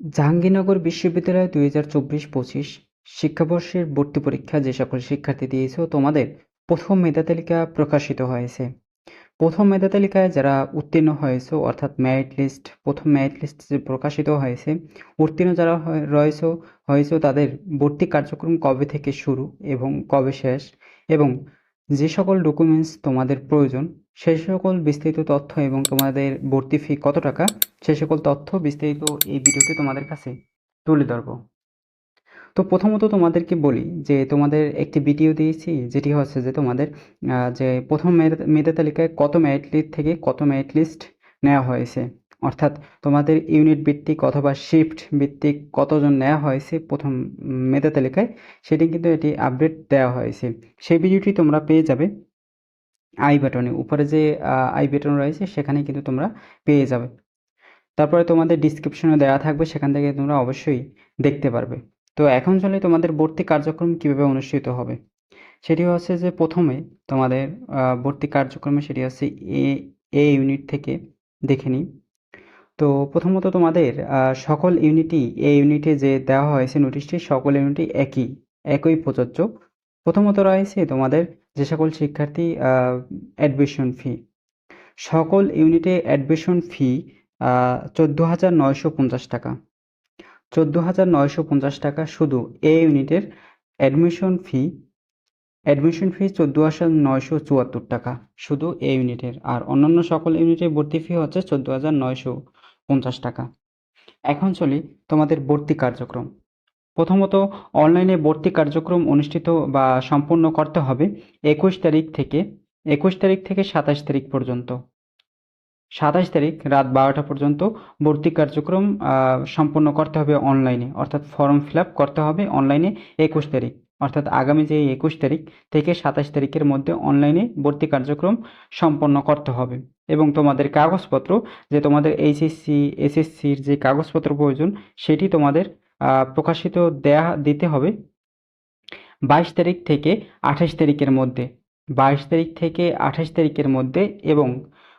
জাহাঙ্গীরনগর বিশ্ববিদ্যালয় দুই হাজার চব্বিশ পঁচিশ শিক্ষাবর্ষের ভর্তি পরীক্ষা যে সকল শিক্ষার্থী দিয়েছ তোমাদের প্রথম মেধা তালিকা প্রকাশিত হয়েছে। প্রথম মেধা তালিকায় যারা উত্তীর্ণ হয়েছে, অর্থাৎ মেরিট লিস্ট প্রথম মেরিট লিস্ট যে প্রকাশিত হয়েছে, উত্তীর্ণ যারা রয়েছে, হয়েছে তাদের ভর্তি কার্যক্রম কবে থেকে শুরু এবং কবে শেষ এবং যে সকল ডকুমেন্টস তোমাদের প্রয়োজন সেই সকল বিস্তারিত তথ্য এবং তোমাদের ভর্তি ফি কত টাকা সে সকল তথ্য বিস্তারিত এই ভিডিওতে তোমাদের কাছে তুলে ধরবো। তো প্রথমত তোমাদেরকে বলি যে তোমাদের একটি ভিডিও দিয়েছি, যেটি হচ্ছে যে তোমাদের যে প্রথম মেধা তালিকায় কত মেরিট লিস্ট থেকে কত মেরিট লিস্ট নেওয়া হয়েছে। অর্থাৎ তোমাদের ইউনিট ভিত্তিক অথবা শিফট ভিত্তিক কতজন নেওয়া হয়েছে প্রথম মেধা তালিকায়, সেটি কিন্তু এটি আপডেট দেওয়া হয়েছে। সেই ভিডিওটি তোমরা পেয়ে যাবে। আই বাটনে উপরে যে আই বাটন রয়েছে সেখানে কিন্তু তোমরা পেয়ে যাবে। তারপরে তোমাদের ডিসক্রিপশনে দেওয়া থাকবে, সেখান থেকে তোমরা অবশ্যই দেখতে পারবে। তো এখন চলে তোমাদের ভর্তি কার্যক্রম কীভাবে অনুষ্ঠিত হবে। সেটি হচ্ছে যে, প্রথমে তোমাদের ভর্তি কার্যক্রমে সেটি হচ্ছে এ এ ইউনিট থেকে দেখে নিই। তো প্রথমত তোমাদের সকল ইউনিটই এ ইউনিটে যে দেওয়া হয়েছে নোটিশটি সকল ইউনিটই একই একই প্রযোজ্য। প্রথমত রয়েছে তোমাদের যে সকল শিক্ষার্থী অ্যাডমিশন ফি সকল ইউনিটে অ্যাডমিশন ফি চোদ্দ হাজার নয়শো পঞ্চাশ টাকা। চোদ্দ হাজার নয়শো পঞ্চাশ টাকা শুধু এ ইউনিটের অ্যাডমিশন ফি অ্যাডমিশন ফি চোদ্দ হাজার নয়শো চুয়াত্তর টাকা শুধু এ ইউনিটের। আর অন্যান্য সকল ইউনিটের ভর্তি ফি হচ্ছে চোদ্দ হাজার নয়শো পঞ্চাশ টাকা। এখন চলি তোমাদের ভর্তি কার্যক্রম। প্রথমত, অনলাইনে ভর্তি কার্যক্রম অনুষ্ঠিত বা সম্পন্ন করতে হবে একুশ তারিখ থেকে, একুশ তারিখ থেকে সাতাশ তারিখ পর্যন্ত। সাতাশ তারিখ রাত বারোটা পর্যন্ত ভর্তি কার্যক্রম সম্পন্ন করতে হবে অনলাইনে, অর্থাৎ ফর্ম ফিল করতে হবে অনলাইনে একুশ তারিখ, অর্থাৎ আগামী যে একুশ তারিখ থেকে সাতাশ তারিখের মধ্যে অনলাইনে ভর্তি কার্যক্রম সম্পন্ন করতে হবে। এবং তোমাদের কাগজপত্র, যে তোমাদের এইচএসসি, এসএসসির যে কাগজপত্র প্রয়োজন, সেটি তোমাদের প্রকাশিত দেয়া, দিতে হবে। বাইশ তারিখ থেকে আঠাশ তারিখের মধ্যে, বাইশ তারিখ থেকে আঠাশ তারিখের মধ্যে এবং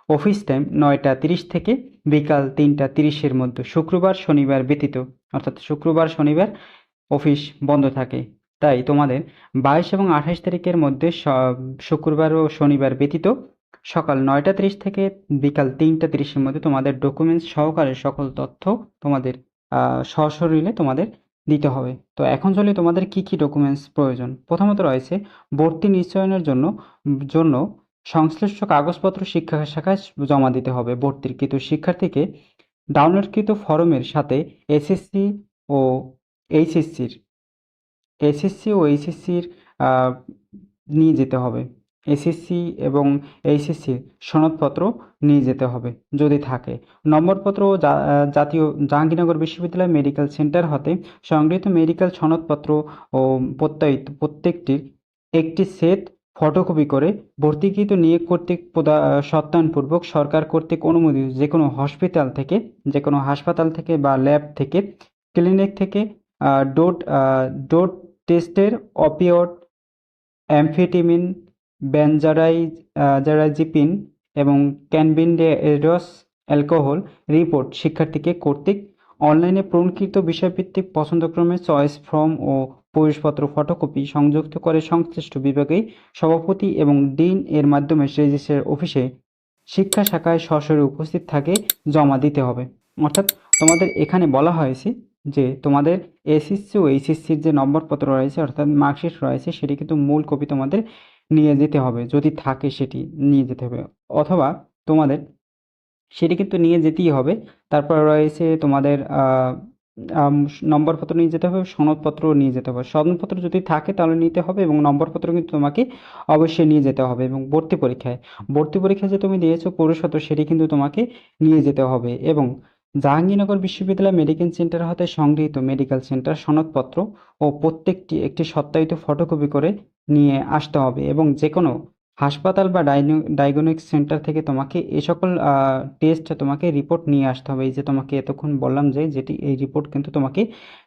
অফিস টাইম নয়টা তিরিশ থেকে বিকাল তিনটা তিরিশের মধ্যে। শুক্রবার, শনিবার ব্যতীত, অর্থাৎ শুক্রবার, শনিবার অফিস বন্ধ থাকে। তাই তোমাদের বাইশ এবং আঠাশ তারিখের মধ্যে শুক্রবার ও শনিবার ব্যতীত সকাল নয়টা তিরিশ থেকে বিকাল তিনটা তিরিশের মধ্যে তোমাদের ডকুমেন্টস সহকারে সকল তথ্য তোমাদের সশরীরে তোমাদের দিতে হবে। তো এখন চলে তোমাদের কি কি ডকুমেন্টস প্রয়োজন? প্রথমত রয়েছে ভর্তি নিশ্চয়নের জন্য জন্য সংশ্লিষ্ট কাগজপত্র শিক্ষা শাখায় জমা দিতে হবে ভর্তিকৃত শিক্ষার্থীকে। ডাউনলোডকৃত ফর্মের সাথে এসএসসি ও এইচএসসির এসএসসি ও এইচএসসির নিয়ে যেতে হবে। এসএসসি এবং এইচএসসির সনদপত্র নিয়ে যেতে হবে, যদি থাকে। নম্বরপত্র জাতীয় জাহাঙ্গীরনগর বিশ্ববিদ্যালয় মেডিকেল সেন্টার হতে সংগৃহীত মেডিকেল সনদপত্র ও প্রত্যয়িত প্রত্যেকটির একটি সেট ফটোকপি করে ভর্তিকৃত নিয়োগ কর্তৃক সত্যায়নপূর্বক সরকার কর্তৃক অনুমোদিত যে কোনো হসপিটাল থেকে, যে কোনো হাসপাতাল থেকে বা ল্যাব থেকে, ক্লিনিক থেকে ডোট ডোট টেস্টের অপিওড অ্যামফেটামিন বেনজারাইজিপিন এবং ক্যানবিন্ডেরস অ্যালকোহল রিপোর্ট শিক্ষার্থীকে কর্তৃক অনলাইনে প্রণকৃত বিষয়ভিত্তিক পছন্দক্রমে চয়েস ফর্ম ও প্রবেশপত্র ফটোকপি সংযুক্ত করে সংশ্লিষ্ট বিভাগে সভাপতি এবং ডিন এর মাধ্যমে রেজিস্ট্রার অফিসে শিক্ষা শাখায় সরাসরি উপস্থিত থাকে জমা দিতে হবে। অর্থাৎ তোমাদের এখানে বলা হয়েছে যে তোমাদের এসএসসি ও এইচএসসির যে নম্বরপত্র রয়েছে, অর্থাৎ মার্কশিট রয়েছে, সেটি কিন্তু মূল কপি তোমাদের নিয়ে যেতে হবে, যদি থাকে সেটি নিয়ে যেতে হবে। অথবা তোমাদের সেটি কিন্তু নিয়ে যেতেই হবে। তারপর রয়েছে তোমাদের নম্বরপত্র নিয়ে যেতে হবে, সনদপত্র নিয়ে যেতে হবে। সনদপত্র যদি থাকে তাহলে নিতে হবে এবং নম্বরপত্র কিন্তু তোমাকে অবশ্যই নিয়ে যেতে হবে এবং ভর্তি পরীক্ষায়। ভর্তি পরীক্ষা যে তুমি দিয়েছ পৌরসত্ব সেটি কিন্তু তোমাকে নিয়ে যেতে হবে এবং জাহাঙ্গীরনগর বিশ্ববিদ্যালয় মেডিকেল সেন্টার হতে সংগৃহীত মেডিকেল সেন্টার সনদপত্র ও প্রত্যেকটি একটি সত্যায়িত ফটোকপি করে নিয়ে আসতে হবে এবং যে কোনো হাসপাতাল বা ডায়াগনস্টিক সেন্টার থেকে তোমাকে এ সকল টেস্ট তোমাকে রিপোর্ট নিয়ে আসতে হবে। এই যে তোমাকে এতক্ষণ বললাম যে, যেটি এই রিপোর্ট কিন্তু তোমাকে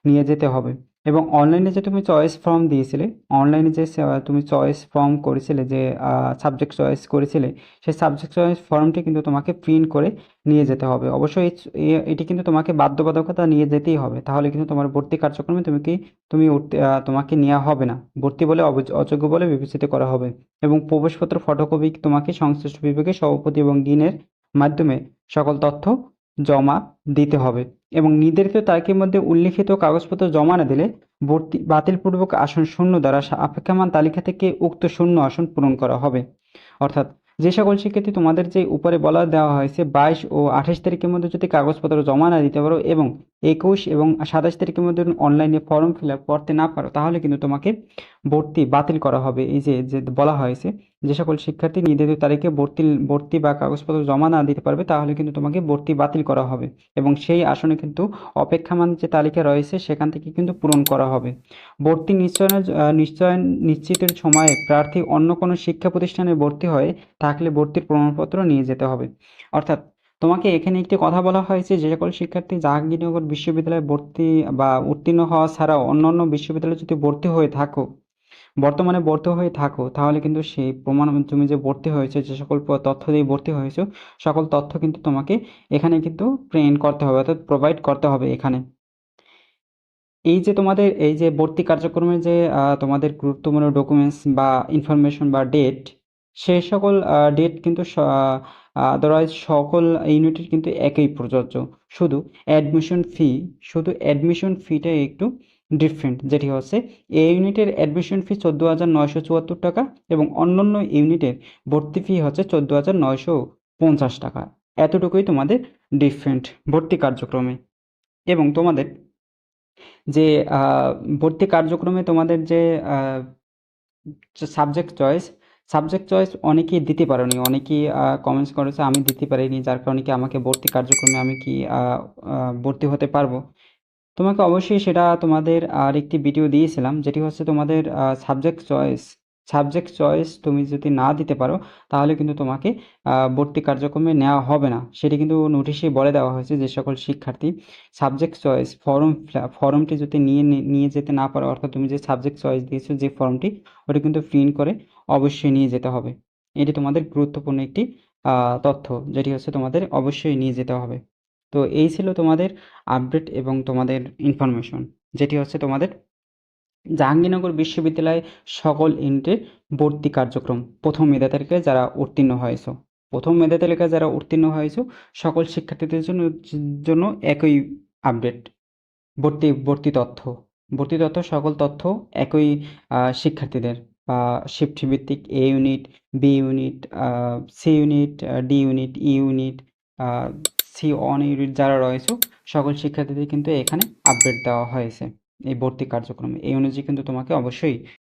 নিয়ে যেতে হবে। এবং অনলাইনে যে তুমি চয়েস ফর্ম দিয়েছিলে অনলাইনে যে তুমি চয়েস ফর্ম করেছিলে যে সাবজেক্ট চয়েস করেছিলে, সেই সাবজেক্ট চয়েস ফর্মটি কিন্তু তোমাকে প্রিন্ট করে নিয়ে যেতে হবে। অবশ্যই এটি কিন্তু তোমাকে বাধ্যবাধকতা নিয়ে যেতেই হবে। তাহলে কিন্তু তোমার ভর্তি কার্যক্রমে তুমি কি, তুমি তোমাকে নেওয়া হবে না। ভর্তি বলে অযোগ্য বলে বিবেচিত করা হবে। এবং প্রবেশপত্র, ফটোকপি তোমাকে সংশ্লিষ্ট বিভাগে সভাপতি এবং ডিনের মাধ্যমে সকল তথ্য জমা দিতে হবে। এবং নির্ধারিত তারিখের মধ্যে উল্লিখিত কাগজপত্র জমা না দিলে ভর্তি বাতিলপূর্বক আসন শূন্য দ্বারা অপেক্ষমান তালিকা থেকে উক্ত শূন্য আসন পূরণ করা হবে। অর্থাৎ যে সকল শিক্ষার্থী তোমাদের যে উপরে বলা দেওয়া হয়েছে, বাইশ ও আঠাশ তারিখের মধ্যে যদি কাগজপত্র জমা না দিতে পারো এবং একুশ এবং সাতাশ তারিখের মধ্যে অনলাইনে ফর্ম ফিল আপ করতে না পারো, তাহলে কিন্তু তোমাকে ভর্তি বাতিল করা হবে। এই যে যে বলা হয়েছে যে সকল শিক্ষার্থী নির্ধারিত তারিখে ভর্তি ভর্তি বা কাগজপত্র জমা না দিতে পারবে তাহলে কিন্তু তোমাকে ভর্তি বাতিল করা হবে। এবং সেই আসনে কিন্তু অপেক্ষামান যে তালিকা রয়েছে সেখান থেকে কিন্তু পূরণ করা হবে। ভর্তি নিশ্চয়নের আহ, নিশ্চয়ন নিশ্চিতের সময়ে প্রার্থী অন্য কোনো শিক্ষা প্রতিষ্ঠানে ভর্তি হয়ে থাকলে ভর্তির প্রমাণপত্র নিয়ে যেতে হবে। অর্থাৎ তোমাকে এখানে একটি কথা বলা হয়েছে যে সকল শিক্ষার্থী জাহাঙ্গীরনগর বিশ্ববিদ্যালয়ে ভর্তি বা উত্তীর্ণ হওয়া ছাড়াও অন্যান্য বিশ্ববিদ্যালয়ে যদি ভর্তি হয়ে থাকো বর্তমানে ভর্তি হয়ে থাকো, তাহলে কিন্তু সেই প্রমাণ তুমি যে ভর্তি হয়েছে, যে সকল তথ্য দিয়ে ভর্তি হয়েছো, সকল তথ্য কিন্তু তোমাকে এখানে কিন্তু প্রিন্ট করতে হবে, অর্থাৎ প্রোভাইড করতে হবে এখানে। এই যে তোমাদের, এই যে ভর্তি কার্যক্রমে যে তোমাদের গুরুত্বপূর্ণ ডকুমেন্টস বা ইনফরমেশন বা ডেট সেই সকল ডেট কিন্তু আদারওয়াইজ সকল ইউনিটের কিন্তু একই প্রযোজ্য। শুধু অ্যাডমিশন ফি শুধু অ্যাডমিশন ফিটা একটু ডিফারেন্ট যেটি হচ্ছে এ ইউনিটের অ্যাডমিশন ফি চোদ্দ হাজার নয়শো চুয়াত্তর টাকা এবং অন্যান্য ইউনিটের ভর্তি ফি হচ্ছে চোদ্দ হাজার নয়শো পঞ্চাশ টাকা। এতটুকুই তোমাদের ডিফারেন্ট ভর্তি কার্যক্রমে। এবং তোমাদের যে ভর্তি কার্যক্রমে তোমাদের যে সাবজেক্ট চয়েস সাবজেক্ট চয়েস অনেকেই দিতে পারেনি। অনেকেই কমেন্টস করেছে, আমি দিতে পারিনি, যার কারণে কি আমাকে ভর্তি কার্যক্রমে আমি কি ভর্তি হতে পারব? তোমাকে অবশ্যই সেটা তোমাদের আর একটি ভিডিও দিয়েছিলাম, যেটি হচ্ছে তোমাদের সাবজেক্ট চয়েস সাবজেক্ট চয়েস তুমি যদি না দিতে পারো, তাহলে কিন্তু তোমাকে ভর্তি কার্যক্রমে নেওয়া হবে না। সেটি কিন্তু নোটিশে বলে দেওয়া হয়েছে যে সকল শিক্ষার্থী সাবজেক্ট চয়েস ফর্ম ফর্মটি যদি নিয়ে নিয়ে যেতে না পারো, অর্থাৎ তুমি যে সাবজেক্ট চয়েস দিয়েছ যে ফর্মটি ওটি কিন্তু প্রিন্ট করে অবশ্যই নিয়ে যেতে হবে। এটি তোমাদের গুরুত্বপূর্ণ একটি তথ্য, যেটি হচ্ছে তোমাদের অবশ্যই নিয়ে যেতে হবে। তো এই ছিল তোমাদের আপডেট এবং তোমাদের ইনফরমেশন যেটি হচ্ছে তোমাদের জাহাঙ্গীরনগর বিশ্ববিদ্যালয়ে সকল ইউনিটের ভর্তি কার্যক্রম। প্রথম মেধা তালিকায় যারা উত্তীর্ণ হয়েছ, প্রথম মেধা তালিকায় যারা উত্তীর্ণ হয়েছ, সকল শিক্ষার্থীদের জন্য জন্য একই আপডেট ভর্তি ভর্তি তথ্য ভর্তি তথ্য, সকল তথ্য একই শিক্ষার্থীদের, বা শিফট ভিত্তিক A unit B unit C unit D unit E unit C on unit যারা রয়েছে, সকল শিক্ষার্থীদের কিন্তু এখানে আপডেট দেওয়া হয়েছে। এই ভর্তি কার্যক্রমে। এই অনুযায়ী কিন্তু তোমাকে অবশ্যই